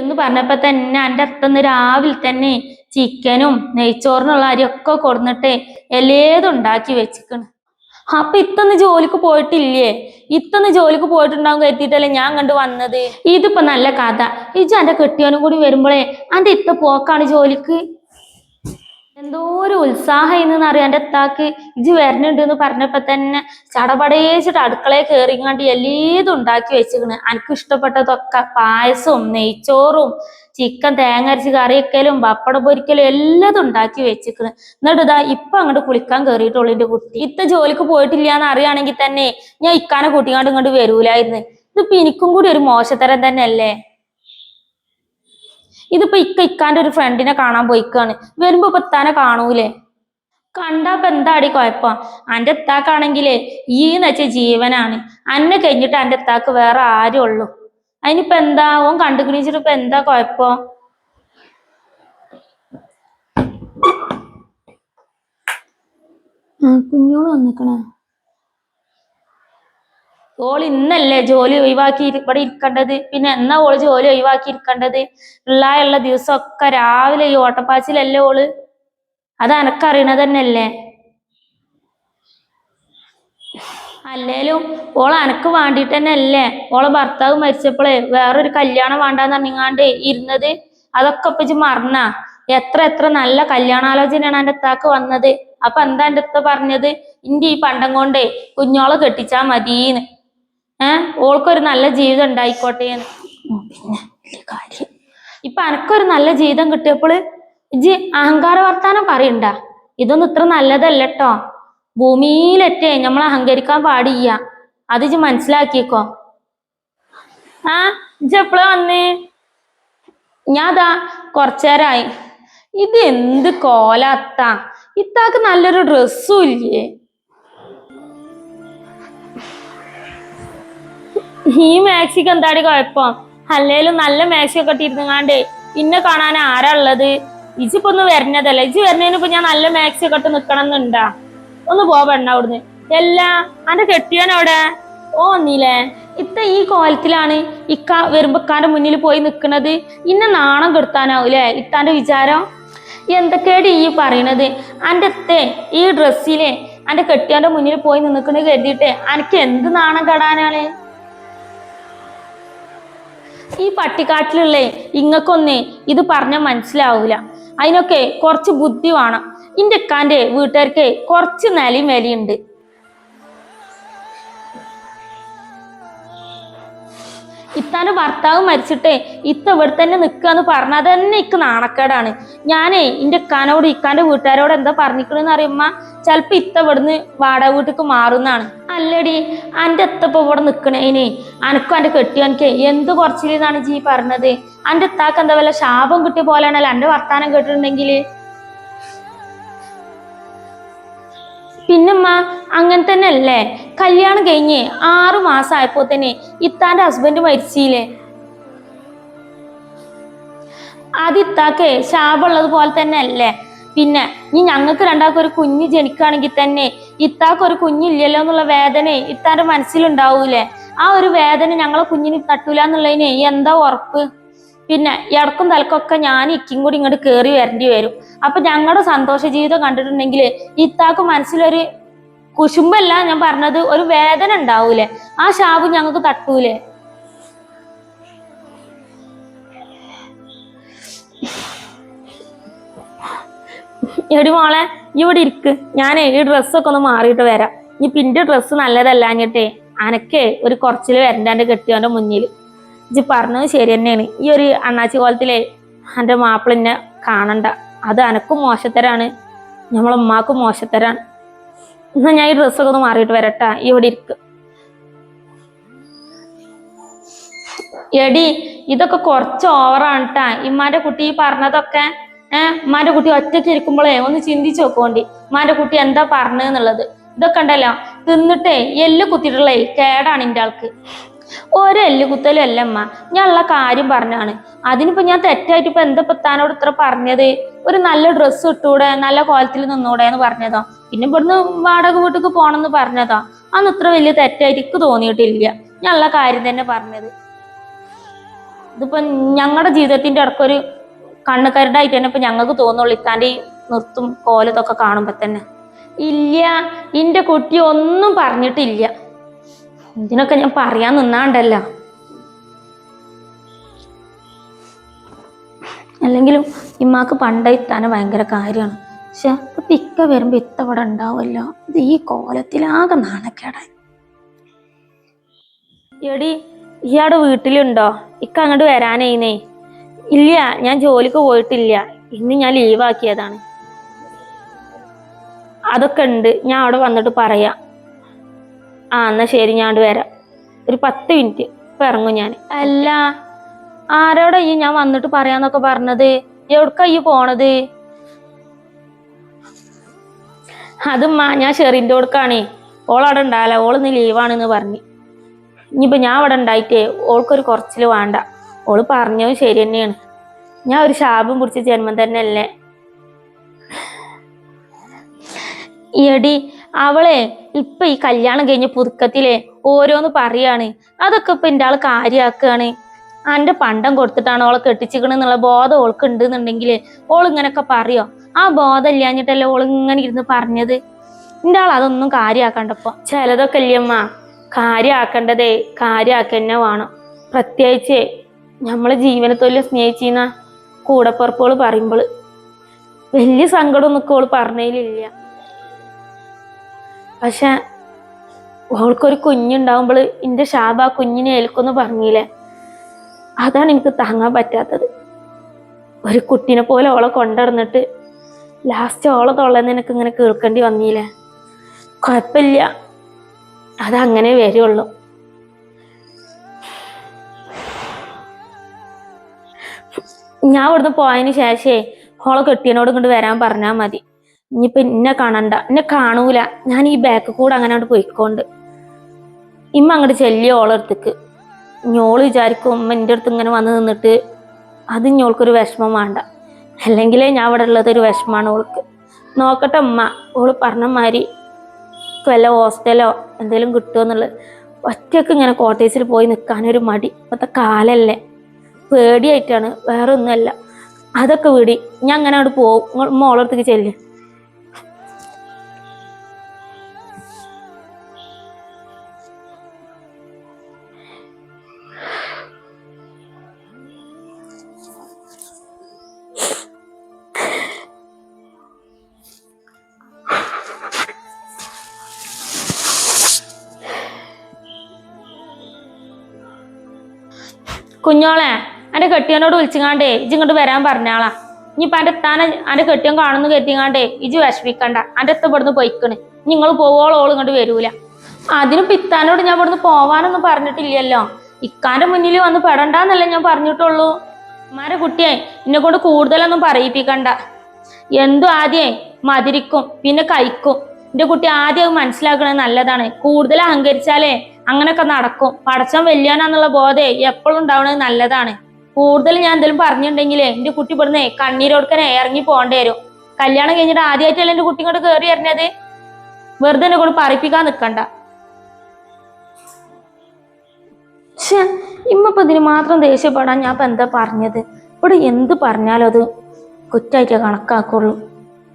വരുന്ന് പറഞ്ഞപ്പോ തന്നെ എന്റെ അത്തന്ന് രാവിലെ തന്നെ ചിക്കനും നെയ്ച്ചോറിനുള്ള അരിയൊക്കെ കൊടുന്നിട്ട് എല്ലേതും ഉണ്ടാക്കി വെച്ചിക്കണ്. അപ്പൊ ഇത്തന്ന് ജോലിക്ക് പോയിട്ടില്ലേ? ഇത്തന്ന് ജോലിക്ക് പോയിട്ടുണ്ടാവും കരുതിയിട്ടല്ലേ ഞാൻ കണ്ടു വന്നത്? ഇതിപ്പോ നല്ല കഥ. ഇജ് എന്റെ കെട്ടിയോനും കൂടി വരുമ്പോഴേ അന്റെ ഇത്ത പോക്കാണ് ജോലിക്ക്? എന്തോ ഒരു ഉത്സാഹം ഇന്ന് അറിയാം. എന്റെ അത്താക്ക് ഇജ് വരണുണ്ട് എന്ന് പറഞ്ഞപ്പോ തന്നെ ചടപടേച്ചിട്ട് അടുക്കളയിൽ കയറിങ്ങാണ്ട് എല്ലേതും ഉണ്ടാക്കി വെച്ചിക്കണ് എനിക്ക് ഇഷ്ടപ്പെട്ടതൊക്കെ പായസവും നെയ്ച്ചോറും ചിക്കൻ തേങ്ങ അരച്ച് കറിയൊക്കലും പപ്പടം പൊരിക്കലും എല്ലാം ഉണ്ടാക്കി വെച്ചിക്കണ് എന്നിട്ട് ഇതാ ഇപ്പൊ അങ്ങോട്ട് കുളിക്കാൻ കയറിയിട്ടുള്ളൂ എന്റെ കുട്ടി. ഇത്ത ജോലിക്ക് പോയിട്ടില്ല എന്ന് അറിയുകയാണെങ്കിൽ തന്നെ ഞാൻ ഇക്കാനെ കൂട്ടിങ്ങാണ്ട് ഇങ്ങോട്ട് വരൂലായിരുന്നു. ഇതിപ്പോ എനിക്കും കൂടി ഒരു മോശത്തരം തന്നെ അല്ലേ ഇതിപ്പോ ഇക്ക ഇക്കാന്റെ ഒരു ഫ്രണ്ടിനെ കാണാൻ പോയിക്കാണ്. വരുമ്പോ ഇപ്പൊ ഇത്താനെ കാണൂലേ? കണ്ടാ എന്താടി കുഴപ്പം? അന്റെ എത്താക്കാണെങ്കിലേ ഈ എന്ന് വെച്ച ജീവനാണ്. അന്നെ കഴിഞ്ഞിട്ട് അന്റെ എത്താക്ക് വേറെ ആരും ഉള്ളൂ. അതിനിപ്പോ എന്താ? ഓൻ കണ്ടുപിടിച്ചിട്ട് ഇപ്പൊ എന്താ കുഴപ്പം? കുഞ്ഞോൾ വന്നിക്കണേ. ഓൾ ഇന്നല്ലേ ജോലി ഒഴിവാക്കി ഇവിടെ ഇരിക്കേണ്ടത്? പിന്നെ എന്നാ ഓൾ ജോലി ഒഴിവാക്കി ഇരിക്കേണ്ടത്? പിള്ളേരുള്ള ദിവസമൊക്കെ രാവിലെ ഈ ഓട്ടപ്പാച്ചിലല്ലേ ഓൾ? അത് അനക്കറിയണത് തന്നെയല്ലേ? അല്ലേലും ഓൾ അനക്ക് വേണ്ടിട്ട് തന്നെ അല്ലേ ഓളെ ഭർത്താവ് മരിച്ചപ്പോഴേ വേറൊരു കല്യാണം വേണ്ടാന്ന് പറഞ്ഞാണ്ട് ഇരുന്നത്? അതൊക്കെ ഇപ്പൊ മറന്നാ? എത്ര എത്ര നല്ല കല്യാണാലോചനയാണ് എന്റെ അത്താക്ക് വന്നത്. അപ്പൊ എന്താ എന്റെ അത്ത പറഞ്ഞത്? ഇന്റെ ഈ പണ്ടം കൊണ്ടേ കുഞ്ഞോളെ കെട്ടിച്ചാ മതീന്ന്. ഏഹ് ഓൾക്കൊരു നല്ല ജീവിതം ഉണ്ടായിക്കോട്ടെ ഇപ്പൊ അനക്കൊരു നല്ല ജീവിതം കിട്ടിയപ്പോൾ ഇജ്ജ് അഹങ്കാര വർത്താനം പറയണ്ട ഇതൊന്നും ഇത്ര നല്ലതല്ലട്ടോ. ഭൂമിയിലെറ്റേ നമ്മൾ അഹങ്കരിക്കാൻ പാടില്ല. അത് ഇജ്ജ് മനസ്സിലാക്കിക്കോ. ആ ഇജ്ജ് എപ്പോഴാ വന്നേ? ഞാതാ കുറച്ചേരായി. ഇത് എന്ത് കോലാത്ത? ഇത്താക്ക് നല്ലൊരു ഡ്രസ്സും ഇല്ലേ? ഈ മാക്സിക്ക് എന്താടി കുഴപ്പം? അല്ലേലും നല്ല മാക്സി ഒക്കെ ഇട്ടിരുന്നാണ്ട് ഇന്നെ കാണാൻ ആരാ ഉള്ളത്? ഇജിപ്പൊ ഒന്ന് വരണതല്ലേ? ഇജ് വരുന്നതിന് ഇപ്പൊ ഞാൻ നല്ല മാക്സി ഒക്കെ ഇട്ട് നിക്കണം എന്നുണ്ടാ ഒന്ന് പോവണ്ട അവിടുന്ന്. എല്ലാ അന്റെ കെട്ടിയോൻ അവിടെ ഓ നീലേ ഇത്ത ഈ കോലത്തിലാണ് ഇക്ക വരുമ്പോ മുന്നിൽ പോയി നിക്കണത്. ഇന്ന നാണം കെടുത്താനാവൂലേ ഇത്താന്റെ വിചാരം? എന്തൊക്കെയാണ് ഈ പറയണത്? അന്റെ അത്തെ ഈ ഡ്രസ്സിലെ അന്റെ കെട്ടിയാന്റെ മുന്നിൽ പോയി നിന്നിക്കണത് കരുതിയിട്ട് എനിക്ക് എന്ത് നാണം കെടാനാണ്? ഈ പട്ടിക്കാട്ടിലുള്ള ഇങ്ങക്കൊന്നേ ഇത് പറഞ്ഞാൽ മനസ്സിലാവൂല. അതിനൊക്കെ കുറച്ച് ബുദ്ധി വേണം. ഇന്റെ ഇക്കാന്റെ വീട്ടുകാർക്ക് കുറച്ച് നിലയും വിലയുണ്ട്. ഇത്താന്റെ ഭർത്താവ് മരിച്ചിട്ടേ ഇത്ത ഇവിടെ തന്നെ നിൽക്കാന്ന് പറഞ്ഞാൽ തന്നെ ഇക്ക് നാണക്കേടാണ്. ഞാനേ ഇന്റെ ഇക്കാനോട് ഇക്കാന്റെ വീട്ടുകാരോട് എന്താ പറഞ്ഞിക്കണെന്ന് അറിയുമ്പോ ചിലപ്പോ ഇത്ത ഇവിടുന്ന് വാടക വീട്ടിക്ക് മാറുന്നാണ്. അല്ലടി അന്റെ എത്തപ്പോ ഇവിടെ നിൽക്കണേന് അനക്കും അന്റെ കെട്ടിയോനിക്ക് എന്ത് കുറച്ചില്ലെന്നാണ് ജീ പറഞ്ഞത്? അന്റെ എത്താക്ക് എന്താ വല്ല ശാപം കിട്ടിയ പോലെയാണല്ലോ അന്റെ വർത്താനം കേട്ടിട്ടുണ്ടെങ്കിൽ പിന്നമ്മ അങ്ങനെ തന്നെ അല്ലേ കല്യാണം കഴിഞ്ഞ് ആറു മാസം ആയപ്പോ തന്നെ ഇത്താന്റെ ഹസ്ബൻഡ് മരിച്ചില്ലേ അത് ഇത്താക്കേ ശാപമുള്ളത് പോലെ തന്നെ അല്ലേ പിന്നെ ഇനി ഞങ്ങൾക്ക് രണ്ടാൾക്കും ഒരു കുഞ്ഞ് ജനിക്കുകയാണെങ്കിൽ തന്നെ ഇത്താക്ക് ഒരു കുഞ്ഞില്ലല്ലോ എന്നുള്ള വേദന ഇത്താന്റെ മനസ്സിലുണ്ടാവൂലേ? ആ ഒരു വേദന ഞങ്ങളെ കുഞ്ഞിന് തട്ടൂല എന്നുള്ളതിന് എന്താ ഉറപ്പ്? പിന്നെ ഇടക്കും തലക്കൊക്കെ ഞാൻ ഇക്കും കൂടി ഇങ്ങോട്ട് കയറി വരേണ്ടി വരും. അപ്പൊ ഞങ്ങളുടെ സന്തോഷ ജീവിതം കണ്ടിട്ടുണ്ടെങ്കിൽ ഇത്താക്ക് മനസ്സിലൊരു കുശുമ്പല്ല ഞാൻ പറഞ്ഞത് ഒരു വേദന ഉണ്ടാവൂലേ? ആ ഷാബു ഞങ്ങൾക്ക് തട്ടൂലേ? എടി മോളെ ഇവിടെ ഇരിക്ക്. ഞാൻ ഈ ഡ്രസ്സൊക്കെ ഒന്ന് മാറിയിട്ട് വരാം. ഈ പിന്റെ ഡ്രസ്സ് നല്ലതല്ല നല്ലതല്ലാഞ്ഞിട്ടേ അനക്കേ ഒരു കുറച്ചിൽ വരണ്ട എന്റെ കെട്ടിയോന്റെ മുന്നിൽ ഇജ്ജ് പറഞ്ഞത് ശരി തന്നെയാണ്. ഈ ഒരു അണ്ണാച്ചി കോലത്തിലെ എന്റെ മാപ്പിളിനെ കാണണ്ട. അത് അനക്കും മോശത്തരാണ്. നമ്മളെ ഉമ്മാക്കും മോശത്തരാണ്. എന്നാ ഞാൻ ഈ ഡ്രസ്സൊക്കെ ഒന്ന് മാറിയിട്ട് വരട്ടാ. ഇവിടെ ഇരിക്ക്. എടി ഇതൊക്കെ കുറച്ച് ഓവറാണ് കേട്ടാ ഇമ്മാന്റെ കുട്ടി പറഞ്ഞതൊക്കെ ഏഹ് ഉമ്മാന്റെ കുട്ടി ഒറ്റയ്ക്ക് ഇരിക്കുമ്പോഴേ ഒന്ന് ചിന്തിച്ചു നോക്കോണ്ടി ഉമ്മാന്റെ കുട്ടി എന്താ പറഞ്ഞെന്നുള്ളത് ഇതൊക്കെ ഉണ്ടല്ലോ. തിന്നിട്ടേ എല്ല് കുത്തിയിട്ടുള്ളേ കേടാണ് എന്റെ ആൾക്ക്. ഒരു എല്ല് കുത്തലും അല്ല അമ്മ ഞാൻ ഉള്ള കാര്യം പറഞ്ഞാണ്. അതിനിപ്പോ ഞാൻ തെറ്റായിട്ട് ഇപ്പൊ എന്താ ഇപ്പൊ താനോട് ഇത്ര പറഞ്ഞത്? ഒരു നല്ല ഡ്രസ്സ് ഇട്ടൂടെ നല്ല കോലത്തിൽ നിന്നൂടെ എന്ന് പറഞ്ഞതോ? പിന്നെ ഇവിടുന്ന് വാടക വീട്ടിക്ക് പോണെന്ന് പറഞ്ഞതോ? അന്ന് ഇത്ര വലിയ തെറ്റായിട്ട് എനിക്ക് തോന്നിയിട്ടില്ല. ഞാൻ ഉള്ള കാര്യം തന്നെ പറഞ്ഞത്. ഇതിപ്പോ ഞങ്ങളുടെ ജീവിതത്തിന്റെ ഇടക്കൊരു കണ്ണുകരടായിട്ട് തന്നെ ഇപ്പൊ ഞങ്ങൾക്ക് തോന്നുള്ളൂ ഇത്താന്റെ ഈ നിർത്തും കോലത്തൊക്കെ കാണുമ്പോ തന്നെ. ഇല്ല ഇന്റെ കുട്ടി ഒന്നും പറഞ്ഞിട്ടില്ല. ഇതിനൊക്കെ ഞാൻ പറയാൻ നിന്നാണ്ടല്ലോ. അല്ലെങ്കിലും ഇമ്മാക്ക് പണ്ടേ ഇത്താനെ ഭയങ്കര കാര്യമാണ്. പക്ഷെ ഇക്ക വരുമ്പോ ഇത്ത ഉണ്ടാവുമല്ലോ. ഇത് ഈ കോലത്തിലാകെ നാണക്കേടായി. എടി ഇയാടെ വീട്ടിലുണ്ടോ? ഇക്ക അങ്ങോട്ട് വരാനേന്നേ ഇല്ല ഞാൻ ജോലിക്ക് പോയിട്ടില്ല. ഇന്ന് ഞാൻ ലീവാക്കിയതാണ് അതൊക്കെ ഉണ്ട്. ഞാൻ അവിടെ വന്നിട്ട് പറയാം. ആ എന്നാ ശരി ഞാൻ വരാം. ഒരു പത്ത് മിനിറ്റ്. ഇപ്പൊ ഇറങ്ങും ഞാൻ. അല്ല ആരോടാ ഈ ഞാൻ വന്നിട്ട് പറയാന്നൊക്കെ പറഞ്ഞത്? എവിടക്കാ ഈ പോണത്? അതുമ്മാ ഞാൻ ഷെറിന്റെ കൊടുക്കാണേ ഓളവിടെ ഉണ്ടാവില്ല. ഓളിന്ന് ലീവാണെന്ന് പറഞ്ഞു. ഇനിയിപ്പോ ഞാൻ അവിടെ ഉണ്ടായിട്ടേ ഓൾക്കൊരു കുറച്ചിൽ വേണ്ട. ഓൾ പറഞ്ഞതും ശരി തന്നെയാണ്. ഞാൻ ഒരു ശാപം പിടിച്ച ജന്മം തന്നെയല്ലേ? എടി അവളെ ഇപ്പൊ ഈ കല്യാണം കഴിഞ്ഞ പുതുക്കത്തിലെ ഓരോന്ന് പറയാണ്. അതൊക്കെ ഇപ്പൊ എന്റെ ആൾ കാര്യാക്കാണ്. അന്റെ പണ്ടം കൊടുത്തിട്ടാണ് ഓളെ കെട്ടിച്ചിക്കണെന്നുള്ള ബോധം ഓൾക്ക് ഉണ്ട് എന്നുണ്ടെങ്കിൽ ഓൾ ഇങ്ങനെയൊക്കെ പറയോ? ആ ബോധം ഇല്ലാഞ്ഞിട്ടല്ലേ ഓൾ ഇങ്ങനെ ഇരുന്ന് പറഞ്ഞത്? എന്റെ ആൾ അതൊന്നും കാര്യമാക്കണ്ടപ്പോ ചിലതൊക്കെ ഇല്ലമ്മ കാര്യമാക്കേണ്ടതേ കാര്യമാക്കന്നെ വേണം. പ്രത്യേകിച്ച് നമ്മളെ ജീവനെ തൊല്ലിൽ സ്നേഹിച്ചിന്ന കൂടപ്പുറപ്പുകൾ പറയുമ്പോൾ വലിയ സങ്കടം നിൽക്കും ഓൾ പറഞ്ഞതിലില്ല പക്ഷെ ഓൾക്കൊരു കുഞ്ഞുണ്ടാവുമ്പോൾ എന്റെ ശാപ ആ കുഞ്ഞിനെ ഏൽക്കുമെന്ന് പറഞ്ഞില്ലേ അതാണ് എനിക്ക് താങ്ങാൻ പറ്റാത്തത്. ഒരു കുട്ടീനെ പോലെ ഓളെ കൊണ്ടുവന്നിട്ട് ലാസ്റ്റ് ഓളെ തൊള്ളന്ന് എനിക്ക് ഇങ്ങനെ കേൾക്കേണ്ടി വന്നില്ലേ കുഴപ്പമില്ല അതങ്ങനെ വരുള്ളൂ ഞാൻ ഇവിടുന്ന് പോയതിന് ശേഷേ ഓളെ കെട്ടിയനോട് കൊണ്ട് വരാൻ പറഞ്ഞാൽ മതി. ഇനിയിപ്പോ എന്നെ കാണണ്ട. എന്നെ കാണൂല. ഞാൻ ഈ ബാക്ക് കൂടെ അങ്ങനെ അങ്ങോട്ട് പോയിക്കോണ്ട്. ഇമ്മ അങ്ങോട്ട് ചെല്ലിയ ഓളടുത്തേക്ക് ഞോൾ വിചാരിക്കും ഉമ്മ എന്റെ അടുത്ത് ഇങ്ങനെ വന്ന് നിന്നിട്ട് അത് ഞോൾക്കൊരു വിഷമം വേണ്ട. അല്ലെങ്കിലേ ഞാൻ ഇവിടെ ഉള്ളത് ഒരു വിഷമമാണ് ഓൾക്ക്. നോക്കട്ടെ ഉമ്മ ഓൾ പറഞ്ഞ മാതിരി വല്ല ഹോസ്റ്റലോ എന്തെങ്കിലും കിട്ടുമോ എന്നുള്ളത്. ഒറ്റയ്ക്ക് ഇങ്ങനെ കോട്ടേഴ്സിൽ പോയി നിൽക്കാനൊരു മടി. ഇപ്പോഴത്തെ കാലല്ലേ. പേടിയായിട്ടാണ്. വേറെ ഒന്നുമല്ല അതൊക്കെ വിടി. ഞാൻ അങ്ങനെ അവിടെ പോവും. മോളടുത്തേക്ക് ചെല്ല്. കുഞ്ഞോളെ. എന്റെ കെട്ടിയനോട് വിളിച്ചിങ്ങാണ്ടേ ഇജ് ഇങ്ങോട്ട് വരാൻ പറഞ്ഞാളാ ഇനിയിപ്പോ അന്റെ താനെ അന്റെ കെട്ടിയൻ കാണുന്നു കെട്ടിങ്ങാണ്ടേ ഇജ് വിഷമിക്കണ്ട. അന്റെ അടുത്ത് ഇവിടുന്ന് പൊയ്ക്കണ്. നിങ്ങൾ പോവോളോ ഇങ്ങോട്ട് വരൂല. അതിനും പിത്താനോട് ഞാൻ ഇവിടുന്ന് പോവാനൊന്നും പറഞ്ഞിട്ടില്ലല്ലോ. ഇക്കാന്റെ മുന്നിൽ വന്ന് പെടണ്ടെന്നല്ലേ ഞാൻ പറഞ്ഞിട്ടുള്ളൂ. ഉമ്മാരെ കുട്ടിയെ എന്നെ കൊണ്ട് കൂടുതലൊന്നും പറയിപ്പിക്കണ്ട. എന്തു ആദ്യേ മതിരിക്കും പിന്നെ കഴിക്കും. എന്റെ കുട്ടി ആദ്യം അത് മനസ്സിലാക്കണത് നല്ലതാണ്. കൂടുതൽ അഹങ്കരിച്ചാലേ അങ്ങനൊക്കെ നടക്കും. പടച്ചം വെല്ലാനാന്നുള്ള ബോധേ എപ്പോഴും ഉണ്ടാവണത് നല്ലതാണ്. കൂടുതൽ ഞാൻ എന്തെങ്കിലും പറഞ്ഞിട്ടുണ്ടെങ്കിലേ എന്റെ കുട്ടി ഇവിടുന്ന് കണ്ണീരോടുക്കനെ ഇറങ്ങി പോകേണ്ടി വരും. കല്യാണം കഴിഞ്ഞിട്ട് ആദ്യമായിട്ടല്ലേ എന്റെ കുട്ടി ഇങ്ങോട്ട് കയറി അറിഞ്ഞത് വെറുതെ എന്നെ കൊണ്ട് പറയിപ്പിക്കാൻ നിൽക്കണ്ട ഇമ്മപ്പൊ ഇതിന് മാത്രം ദേഷ്യപ്പെടാൻ ഞാൻ ഇപ്പൊ എന്താ പറഞ്ഞത്? ഇവിടെ എന്ത് പറഞ്ഞാലും അത് കുറ്റായിട്ട് കണക്കാക്കുള്ളൂ.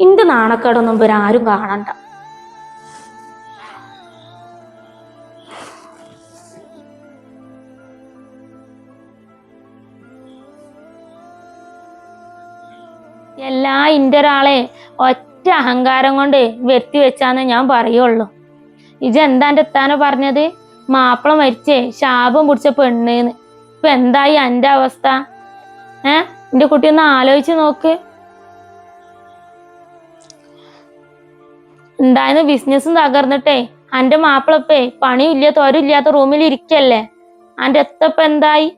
ഇന്റെ നാണക്കേടൊന്നും ഇവരാരും കാണണ്ട. എല്ലാ ഇന്റെ ഒരാളെ ഒറ്റ അഹങ്കാരം കൊണ്ട് വരുത്തി വെച്ചാന്ന് ഞാൻ പറയുള്ളൂ. ഇജ എന്താ എന്റെ എത്താനോ പറഞ്ഞത്? മാപ്പിള മരിച്ചേ ശാപം പിടിച്ച പെണ്ണെന്ന്. ഇപ്പൊ എന്തായി എന്റെ അവസ്ഥ? ഏ? എന്റെ കുട്ടി ഒന്ന് ആലോചിച്ച് നോക്ക്. ഉണ്ടായിരുന്ന ബിസിനസ്സും തകർന്നിട്ടേ എന്റെ മാപ്പിളപ്പേ പണിയില്ല തൊരില്ലാത്ത റൂമിൽ ഇരിക്കല്ലേ? എന്റെ എത്തപ്പ എന്തായി?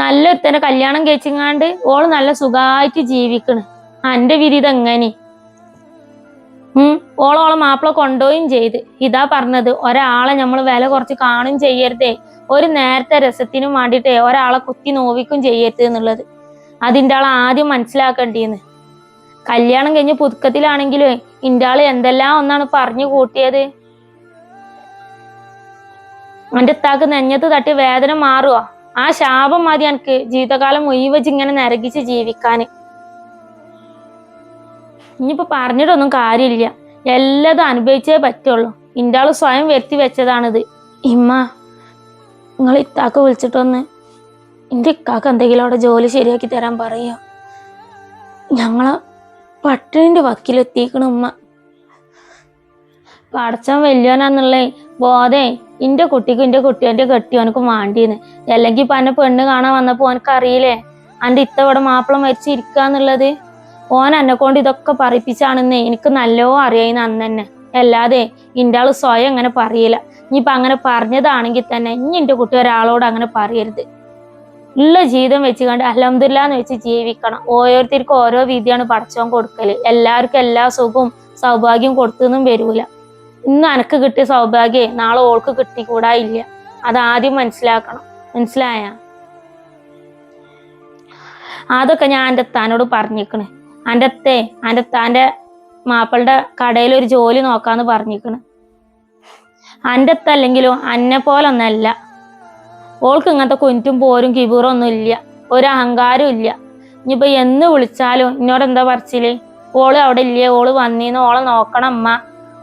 നല്ല ഒരുത്തനെ കല്യാണം കഴിച്ചിങ്ങാണ്ട് ഓൾ നല്ല സുഖമായിട്ട് ജീവിക്കണ്. അന്റെ വിധി ഇതെങ്ങനെ? ഉം ഓളോളെ മാപ്പിള കൊണ്ടുപോയും ചെയ്ത്. ഇതാ പറഞ്ഞത് ഒരാളെ നമ്മൾ വില കുറച്ച് കാണും ചെയ്യരുതേ. ഒരു നേരത്തെ രസത്തിനും വേണ്ടിയിട്ടേ ഒരാളെ കുത്തി നോവിക്കും ചെയ്യരുത് എന്നുള്ളത്. അതിന്റെ ആൾ ആദ്യം മനസ്സിലാക്കേണ്ടിന്ന്. കല്യാണം കഴിഞ്ഞ് പുതുക്കത്തിലാണെങ്കിലും ഇന്റെ ആൾ എന്തെല്ലാം ഒന്നാണ് പറഞ്ഞു കൂട്ടിയത്? അന്റെ താക്ക് നെഞ്ഞത്ത് തട്ടി വേദന മാറുവോ? ആ ശാപം മതി എനിക്ക് ജീവിതകാലം ഒഴിവച്ച് ഇങ്ങനെ നരകിച്ച് ജീവിക്കാൻ ഇനിയിപ്പോ പറഞ്ഞിട്ടൊന്നും കാര്യമില്ല. എല്ലാതും അനുഭവിച്ചേ പറ്റുള്ളൂ. ഇന്റെ ആൾ സ്വയം വരുത്തി വെച്ചതാണിത്. ഇമ്മ നിങ്ങൾ ഇത്താക്ക വിളിച്ചിട്ടൊന്ന് എന്റെ ഇക്കാക്ക് എന്തെങ്കിലും അവിടെ ജോലി ശരിയാക്കി തരാൻ പറയോ ഞങ്ങൾ പട്ടിണിന്റെ വക്കിലെത്തിക്കണ ഉമ്മ. പടച്ചൻ വലിയവനാന്നുള്ളേ ബോധേ. ഇന്റെ കുട്ടിക്കും ഇന്റെ കുട്ടിയോന്റെ കെട്ടിയോനക്കും വേണ്ടിന്ന്. അല്ലെങ്കിൽ ഇപ്പൊ എന്നെ പെണ്ണ് കാണാൻ വന്നപ്പോ ഓനക്ക് അറിയില്ലേ അന്റെ ഇത്ത മാപ്പിള മരിച്ചിരിക്കാന്നുള്ളത് ഓൻ എന്നെ കൊണ്ട് ഇതൊക്കെ പറയിപ്പിച്ചാണെന്നേ. എനിക്ക് നല്ലോ അറിയായിന്ന് അന്ന് തന്നെ. അല്ലാതെ ഇന്റെ ആൾ സ്വയം അങ്ങനെ പറയില്ല. ഇനിയിപ്പൊ അങ്ങനെ പറഞ്ഞതാണെങ്കിൽ തന്നെ ഇനി എന്റെ കുട്ടി ഒരാളോട് അങ്ങനെ പറയരുത്. ഉള്ള ജീവിതം വെച്ച് കണ്ട് അലഹമില്ലാന്ന് വെച്ച് ജീവിക്കണം. ഓരോരുത്തർക്കും ഓരോ വിധിയാണ് പടച്ചോൻ കൊടുക്കൽ. എല്ലാവർക്കും എല്ലാ സുഖവും സൗഭാഗ്യവും കൊടുത്തൊന്നും വരൂല. ഇന്ന് അനക്ക് കിട്ടിയ സൗഭാഗ്യേ നാളെ ഓൾക്ക് കിട്ടിക്കൂടാ ഇല്ല. അതാദ്യം മനസ്സിലാക്കണം. മനസ്സിലായ? അതൊക്കെ ഞാൻ എന്റെ താനോട് പറഞ്ഞിക്കണ്. എന്റെ അത്തേ എന്റെ താന്റെ മാപ്പിളുടെ കടയിൽ ഒരു ജോലി നോക്കാന്ന് പറഞ്ഞിക്കണ്. എന്റെ അത്ത അല്ലെങ്കിലും അന്നെ പോലെ ഒന്നല്ല ഓൾക്ക് ഇങ്ങനത്തെ കുഞ്ഞും പോരും കിബൂറും ഒന്നും ഇല്ല. ഒരു അഹങ്കാരം ഇല്ല. ഇനിയിപ്പോ എന്ന് വിളിച്ചാലും എന്നോട് എന്താ പറച്ചിൽ? ഓൾ അവിടെ ഇല്ലേ? ഓൾ വന്നീന്ന് ഓളെ നോക്കണം അമ്മ.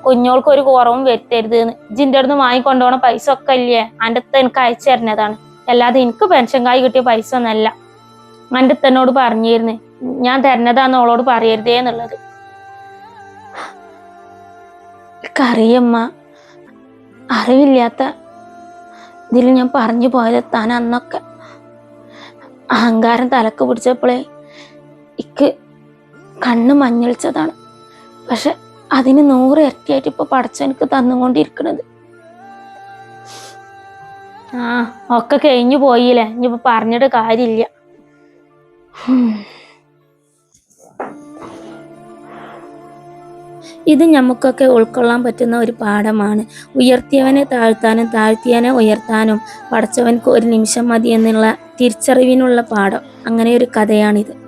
കുഞ്ഞോൾക്ക് ഒരു കുറവും വരുത്തരുത് എന്ന്. ഇജിന്റെ അടുത്ത് വാങ്ങിക്കൊണ്ടുപോണ പൈസ ഒക്കെ ഇല്ലേ? എന്റെ അത്ത എനിക്ക് അയച്ചു തരുന്നതാണ് അല്ലാതെ എനിക്ക് പെൻഷൻ കായ് കിട്ടിയ പൈസ ഒന്നല്ല എന്റെ അത്തനോട് പറഞ്ഞിരുന്നു. ഞാൻ തരുന്നതാന്ന് ഓളോട് പറയരുതേ എന്നുള്ളത്. എനിക്കറിയമ്മ അറിവില്ലാത്ത ഇതിൽ ഞാൻ പറഞ്ഞു പോയത് താൻ അന്നൊക്കെ അഹങ്കാരം തലക്ക് പിടിച്ചപ്പോഴേ ഇക്ക് കണ്ണ് മഞ്ഞളിച്ചതാണ്. പക്ഷെ അതിന് നൂറ് ഇരട്ടിയായിട്ട് ഇപ്പൊ പടച്ച എനിക്ക് തന്നുകൊണ്ടിരിക്കണത്. ആ ഒക്കെ കഴിഞ്ഞു പോയില്ലേ? ഇനിയിപ്പോ പറഞ്ഞിട്ട് കാര്യമില്ല. ഇത് നമുക്കൊക്കെ ഉൾക്കൊള്ളാൻ പറ്റുന്ന ഒരു പാഠമാണ്. ഉയർത്തിയവനെ താഴ്ത്താനും താഴ്ത്തിയവനെ ഉയർത്താനും പടച്ചവൻക്ക് ഒരു നിമിഷം മതി എന്നുള്ള തിരിച്ചറിവിനുള്ള പാഠം. അങ്ങനെ ഒരു കഥയാണിത്.